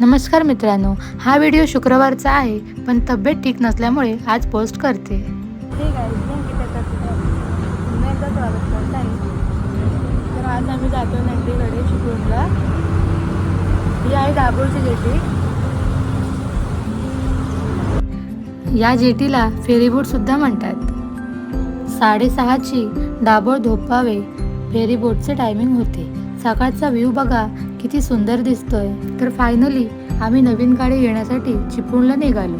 नमस्कार मित्रांनो हा व्हिडिओ शुक्रवारचा आहे पण तब्येत ठीक नसल्यामुळे आज पोस्ट करते. तर आज आम्ही जातो नंदीकडे चिपळूणला ही आहे दाभोळची जेटी. या जेटीला फेरीबोट सुद्धा म्हणतात. साडेसहाची डाबोळ धोपावे फेरीबोटचे टायमिंग होते. सकाळचा व्ह्यू बघा किती सुंदर दिसतोय. तर फायनली आम्ही नवीन गाडी घेण्यासाठी चिपळूणला निघालो.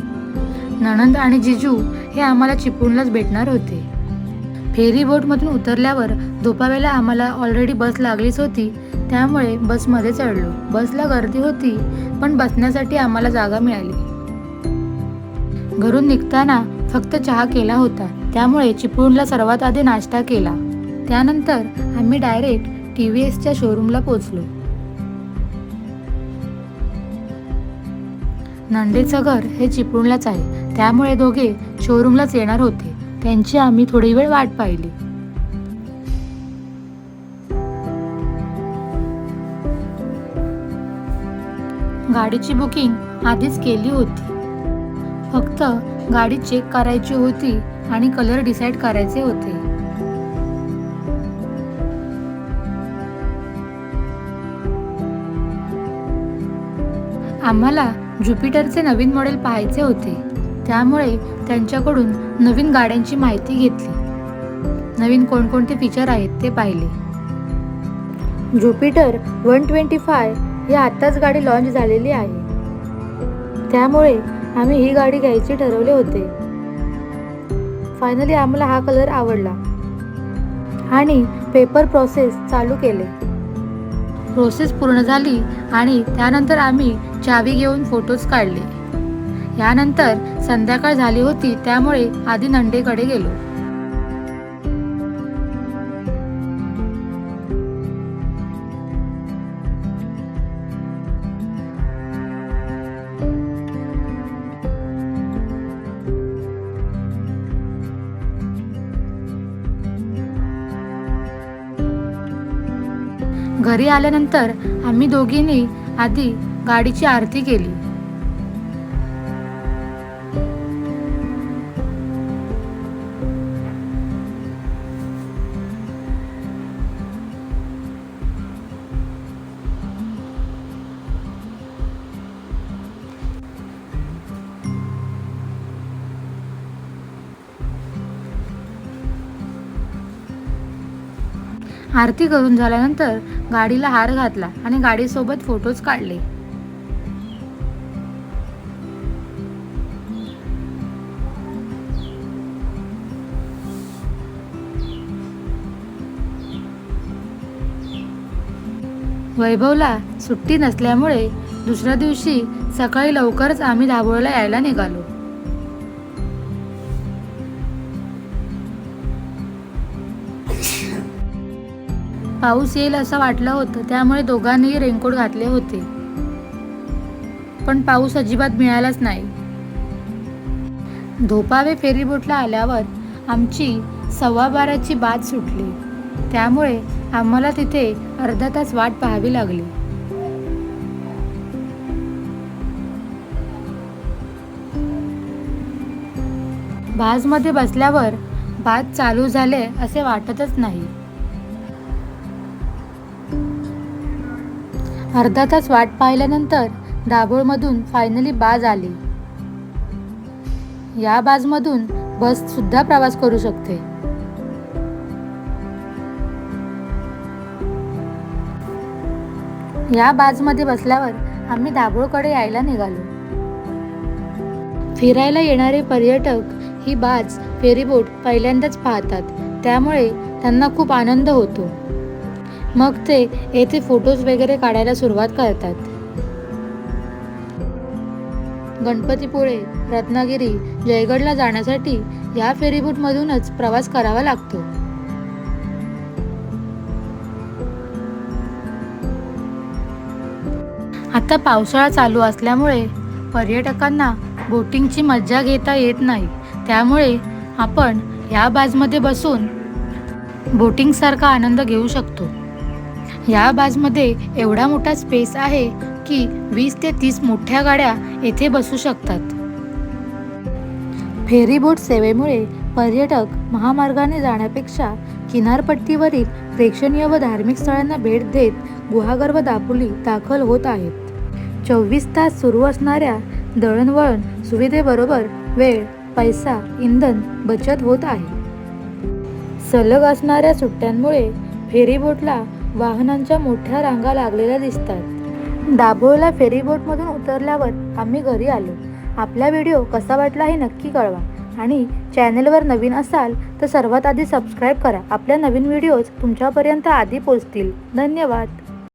नणंद आणि जिजू हे आम्हाला चिपळूणलाच भेटणार होते. फेरी बोटमधून उतरल्यावर धोपावेला आम्हाला ऑलरेडी बस लागलीच होती. त्यामुळे बसमध्ये चढलो. बसला गर्दी होती पण बसण्यासाठी आम्हाला जागा मिळाली. घरून निघताना फक्त चहा केला होता. त्यामुळे चिपळूणला सर्वात आधी नाश्ता केला. त्यानंतर आम्ही डायरेक्ट टी व्ही एसच्या शोरूमला पोचलो नंदेचं घर हे चिपळूणलाच आहे. त्यामुळे दोघे शोरूमलाच येणार होते. त्यांची आम्ही थोडी वेळ वाट पाहिली. गाडीची बुकिंग आधीच केली होती. फक्त गाडी चेक करायची होती आणि कलर डिसाईड करायचे होते. आम्हाला ज्युपिटरचे नवीन मॉडेल पाहायचे होते. त्यामुळे त्यांच्याकडून नवीन गाड्यांची माहिती घेतली. नवीन कोणकोणते फीचर आहेत ते पाहिले. ज्युपिटर वन ट्वेंटी फाय ही आत्ताच गाडी लॉन्च झालेली आहे. त्यामुळे आम्ही ही गाडी घ्यायची ठरवले होते. फायनली आम्हाला हा कलर आवडला. आणि पेपर प्रोसेस चालू केले. प्रोसेस पूर्ण झाली आणि त्यानंतर आम्ही चावी घेऊन फोटोज काढले. यानंतर संध्याकाळ झाली होती त्यामुळे आधी नंडेकडे गेलो. घरी आल्यानंतर आम्ही दोघींनी आधी गाडीची आरती केली. आरती करून झाल्यानंतर गाडीला हार घातला आणि गाडीसोबत फोटोज काढले. वैभवला सुट्टी नसल्यामुळे दुसऱ्या दिवशी सकाळी लवकरच आम्ही दाभोळला यायला निघालो. पाऊस येईल असं वाटलं होतं त्यामुळे दोघांनीही रेनकोट घातले होते. पण पाऊस अजिबात मिळालाच नाही. धोपावे फेरीबोटला आल्यावर आमची सव्वा बाराची बाद सुटली. त्यामुळे आम्हाला तिथे अर्धा तास वाट पाहावी लागली. बाजमध्ये बसल्यावर बाज चालू झाले असे वाटतच नाही. अर्धा तास वाट पाहिल्यानंतर दाभोळमधून फायनली बाज आली. या बाजमधून बस सुद्धा प्रवास करू शकते. या बाजमध्ये बसल्यावर आम्ही दाभोळकडे यायला निघालो. फिरायला येणारे पर्यटक ही बाज फेरीबोट पहिल्यांदाच पाहतात. त्यामुळे त्यांना खूप आनंद होतो. मग ते येथे फोटोज वगैरे काढायला सुरुवात करतात. गणपतीपुळे रत्नागिरी जयगडला जाण्यासाठी या फेरीबोटमधूनच प्रवास करावा लागतो. आता पावसाळा चालू असल्यामुळे पर्यटकांना बोटिंगची मज्जा घेता येत नाही. त्यामुळे आपण या बाजमध्ये बसून बोटिंगसारखा आनंद घेऊ शकतो. या बाजमध्ये एवढा मोठा स्पेस आहे की वीस ते तीस मोठ्या गाड्या येथे बसू शकतात. फेरीबोट सेवेमुळे पर्यटक महामार्गाने जाण्यापेक्षा किनारपट्टीवरील प्रेक्षणीय व धार्मिक स्थळांना भेट देत गुहागर व दापोली दाखल होत आहेत. चोवीस तास सुरू असणाऱ्या दळणवळण सुविधेबरोबर वेळ पैसा इंधन बचत होत आहे. सलग असणाऱ्या सुट्ट्यांमुळे फेरीबोटला वाहनांच्या मोठ्या रांगा लागलेल्या दिसतात. दाभोळला फेरीबोटमधून उतरल्यावर आम्ही घरी आलो. आपला व्हिडिओ कसा वाटला हे नक्की कळवा आणि चॅनेलवर नवीन असाल तर सर्वात आधी सबस्क्राईब करा. आपल्या नवीन व्हिडिओज तुमच्यापर्यंत आधी पोचतील धन्यवाद.